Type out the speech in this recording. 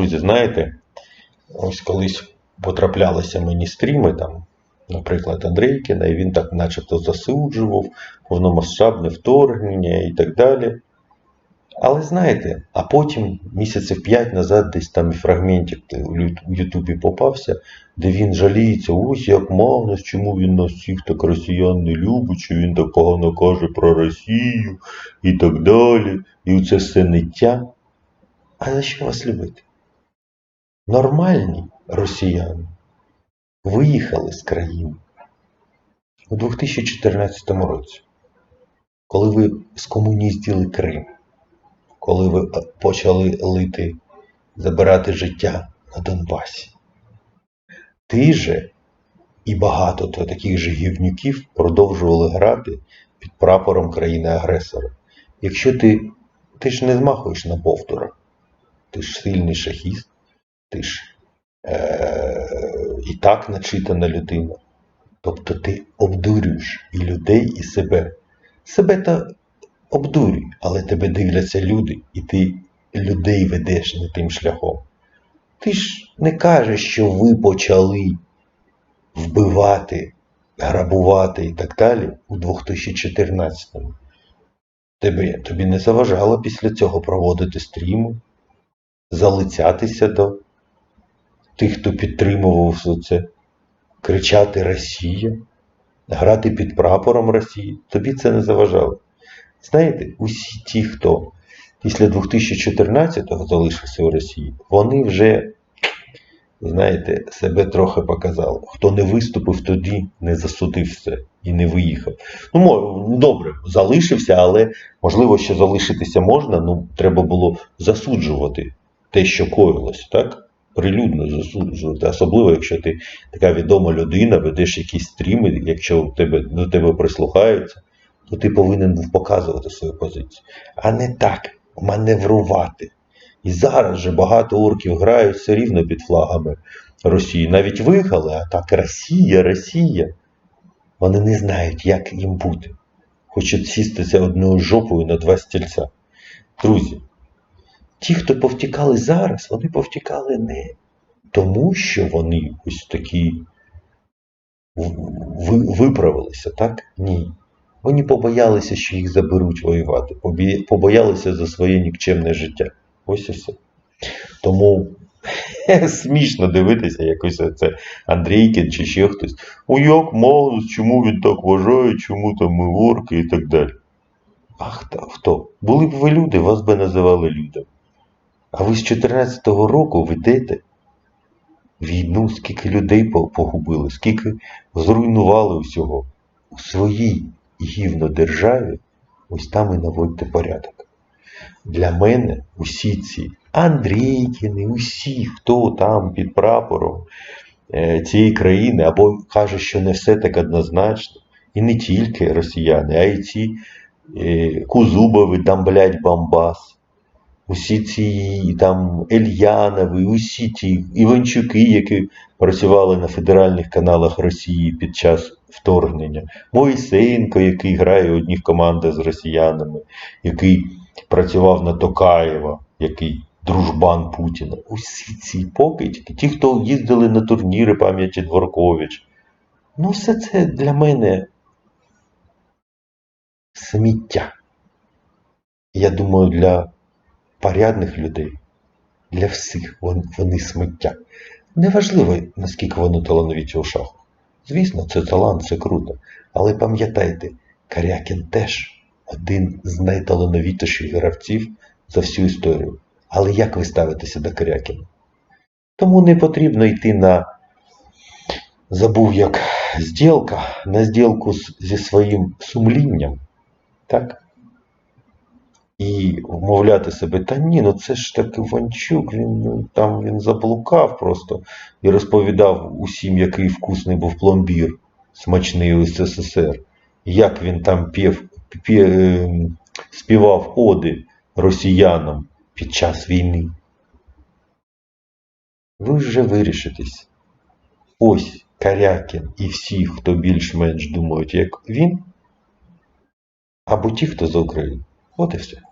друзі, знаєте, ось колись потраплялися мені стріми там, наприклад, Андрейкіна, і він так начебто засуджував повномасштабне вторгнення і так далі. Але знаєте, а потім місяців п'ять назад десь там і фрагментик у Ютубі попався, де він жаліється, ось як Магнус, чому він нас всіх так росіян не любить, що він так погано каже про Росію і так далі. І це все ниття. А за що вас любити? Нормальні росіяни виїхали з країни у 2014 році, коли ви скомуністили Крим, коли ви е, почали лити, забирати життя на Донбасі. Ти же і багато таких же гівнюків продовжували грати під прапором країни-агресора. Якщо ти, ти ж не змахуєш на повтора, ти ж сильний шахіст, ти ж е- і так начитана людина. Тобто ти обдурюєш і людей, і себе. Себе та обдурюй, але тебе дивляться люди, і ти людей ведеш не тим шляхом. Ти ж не кажеш, що ви почали вбивати, грабувати і так далі у 2014-му. Тебе, тобі не заважало після цього проводити стріми, залицятися до тих, хто підтримував все це, кричати Росія, грати під прапором Росії. Тобі це не заважало. Знаєте, усі ті, хто після 2014-го залишився в Росії, вони вже, знаєте, себе трохи показали. Хто не виступив тоді, не засудив все і не виїхав. Ну, добре, залишився, але можливо, що залишитися можна, ну треба було засуджувати те, що коїлось, так? Прилюдно засуджувати, особливо, якщо ти така відома людина, ведеш якісь стріми, якщо тебе, до тебе прислухаються, то ти повинен був показувати свою позицію, а не так маневрувати. І зараз же багато орків грають все рівно під флагами Росії. Навіть виграли, а так Росія, Росія. Вони не знають, як їм бути. Хочуть сістися одною жопою на два стільця. Друзі, ті, хто повтікали зараз, вони повтікали не тому, що вони ось такі виправилися, так? Ні. Вони побоялися, що їх заберуть воювати, побоялися за своє нікчемне життя. Ось і все. Тому смішно дивитися, якось це Андрійкін чи ще хтось. У як Маус, чому він так вважає, чому там ми орки і так далі. А хто? Були б ви люди, вас би називали людям. А ви з 14-го року ведете війну, скільки людей погубили, скільки зруйнували всього. У своїй гівно державі, ось там і наводьте порядок. Для мене усі ці Андрійкіни, усі, хто там під прапором е, цієї країни, або каже, що не все так однозначно, і не тільки росіяни, а й ці е, Кузубови, там, блядь, Бамбас. Усі ці там Ельянови, усі ті Іванчуки, які працювали на федеральних каналах Росії під час вторгнення, Моїсеєнко, який грає у одніх командах з росіянами, який працював на Токаєва, який дружбан Путіна. Усі ці покидьки, ті, хто їздили на турніри пам'яті Дворкович. Ну, все це для мене сміття. Я думаю, для порядних людей, для всіх вони сміття. Неважливо, наскільки вони талановиті у шаху. Звісно, це талант, це круто. Але пам'ятайте, Карякін теж один з найталановитіших гравців за всю історію. Але як ви ставитеся до Карякіна? Тому не потрібно йти на забув як зділка, на зділку зі своїм сумлінням. Так? І вмовляти себе, та ні, ну це ж таки Ванчук, він ну, там він заблукав просто і розповідав усім, який вкусний був пломбір, смачний у СССР, як він там пів, пє- ем, співав оди росіянам під час війни. Ви вже вирішитесь. Ось Карякін і всі, хто більш-менш думають, як він, або ті, хто за Україну. От і все.